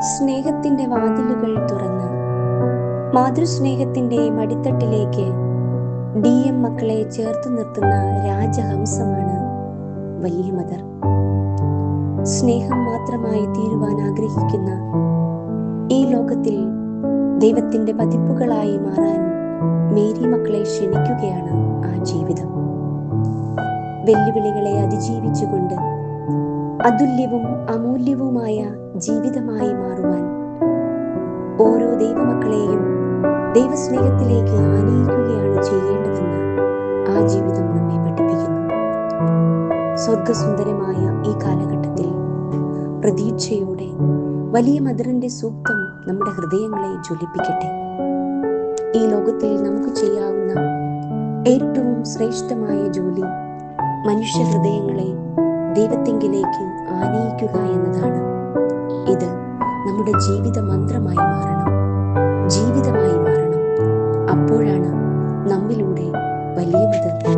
സ്നേഹത്തിന്റെ വാതിലുകൾ തുറന്ന് മാതൃസ്നേഹത്തിന്റെ മടിത്തട്ടിലേക്ക് ഡി എം മക്കളെ ചേർത്ത് നിർത്തുന്ന രാജഹംസമാണ് വലിയ മദർ. സ്നേഹം മാത്രമായി തീരുവാൻ ആഗ്രഹിക്കുന്ന ഈ ലോകത്തിൽ ദൈവത്തിന്റെ പതിപ്പുകളായി മാറാൻ മേരി മക്കളെ ക്ഷണിക്കുകയാണ് ആ ജീവിതം. വെല്ലുവിളികളെ അതിജീവിച്ചുകൊണ്ട് അതുല്യവും അമൂല്യവുമായ ജീവിതമായി മാറുവാൻ. ഓരോ ദൈവമക്കളെയും ദൈവസ്നേഹത്തിലേക്ക് ആനയിക്കുകയാണ് ചെയ്യേണ്ടതെന്ന് ആ ജീവിതം നമ്മെ പഠിപ്പിക്കുന്നു. സ്വർഗസുന്ദരമായ ഈ കാലഘട്ടത്തിൽ പ്രതീക്ഷയോടെ വലിയ മധുരന്റെ സൂക്തം നമ്മുടെ ഹൃദയങ്ങളെ ജ്വലിപ്പിക്കട്ടെ. ഈ ലോകത്തിൽ നമുക്ക് ചെയ്യാവുന്ന ഏറ്റവും ശ്രേഷ്ഠമായ ജോലി മനുഷ്യ ഹൃദയങ്ങളെ ദൈവത്തെങ്കിലേക്ക് ആനയിക്കുക എന്നതാണ്. ഇത് നമ്മുടെ ജീവിത മന്ത്രമായി മാറണം. ജീവിതമായി മാറണം. അപ്പോഴാണ് നമ്മിലൂടെ വലിയ മതം ജീവിക്കുന്നത്